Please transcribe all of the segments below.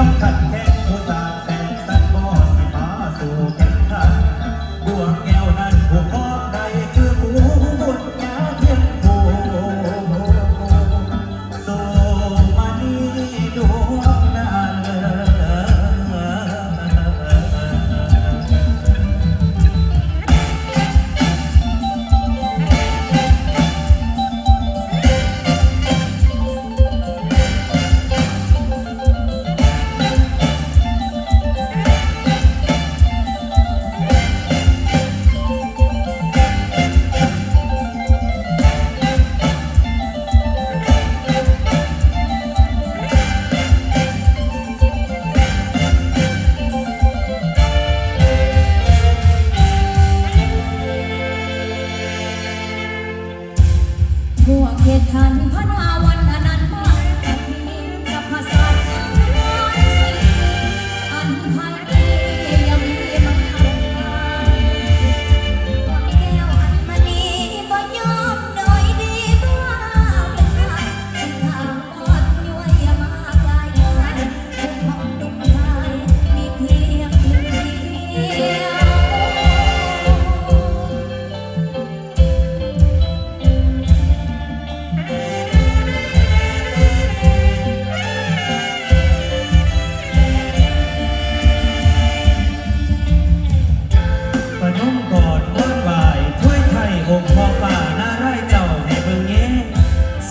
come back.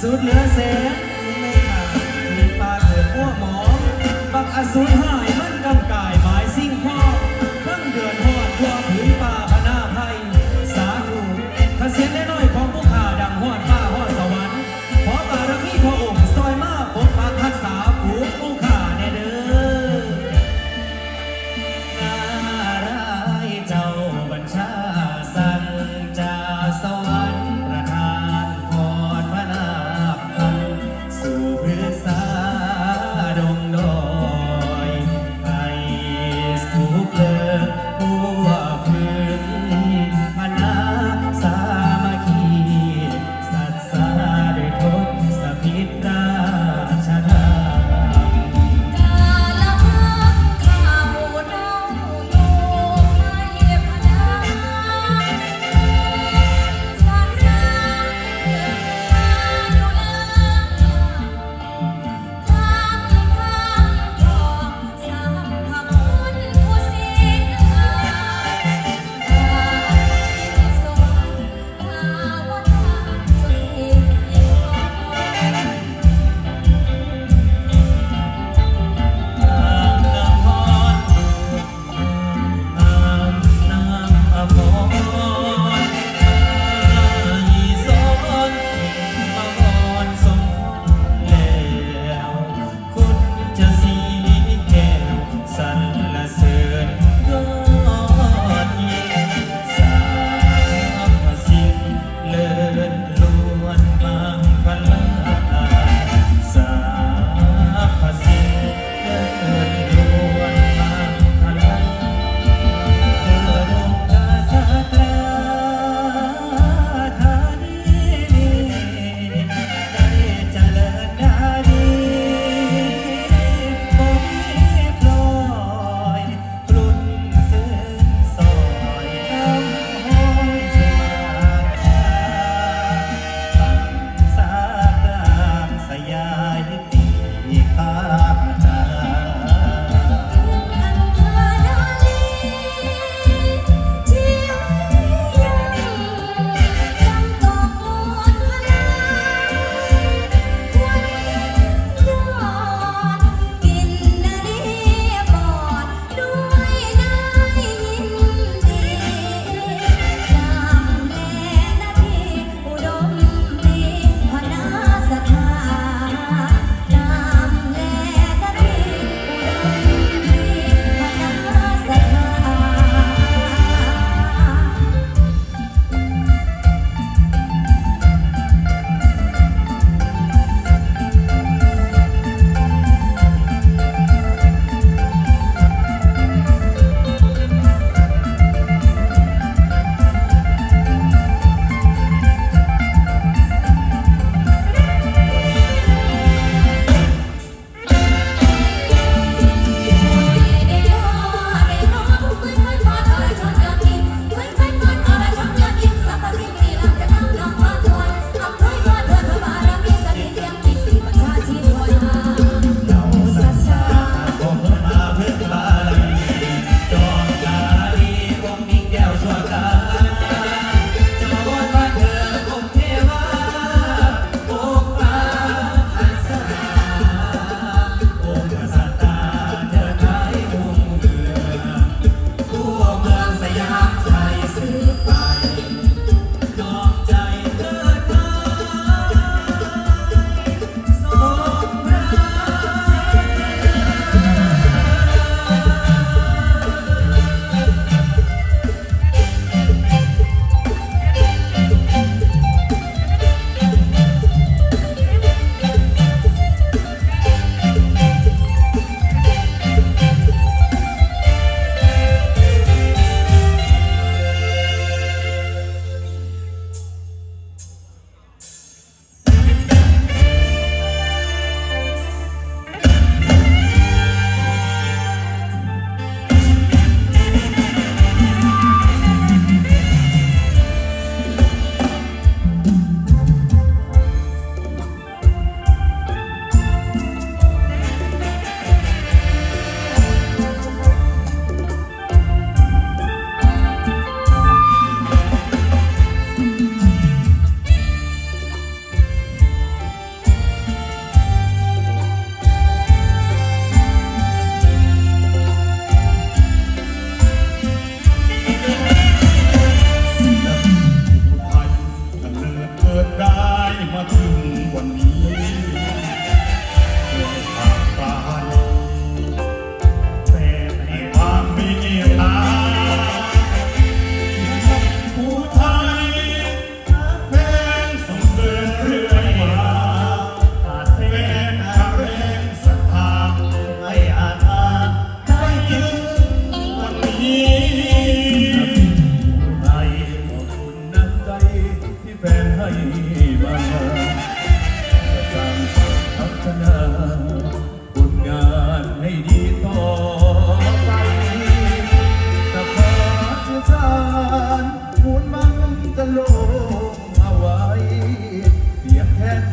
สุดเหนือแสงไม่ขาดมีปลาเถื่อพวกหมองบักอสูรห้า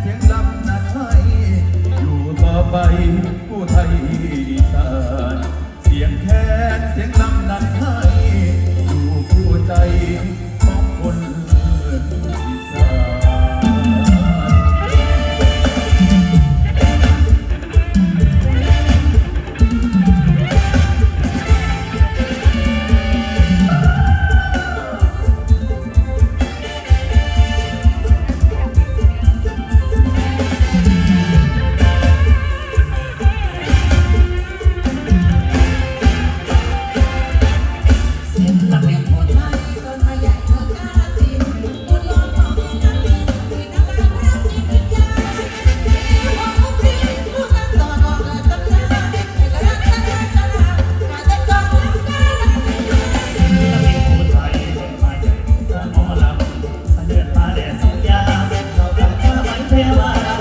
เสียงลำนัาไทยอยู่ต่อไปผู้ไทยอีสานเสียงแคนเสียงลำนัาไทยอยู่คู่ใจ alive.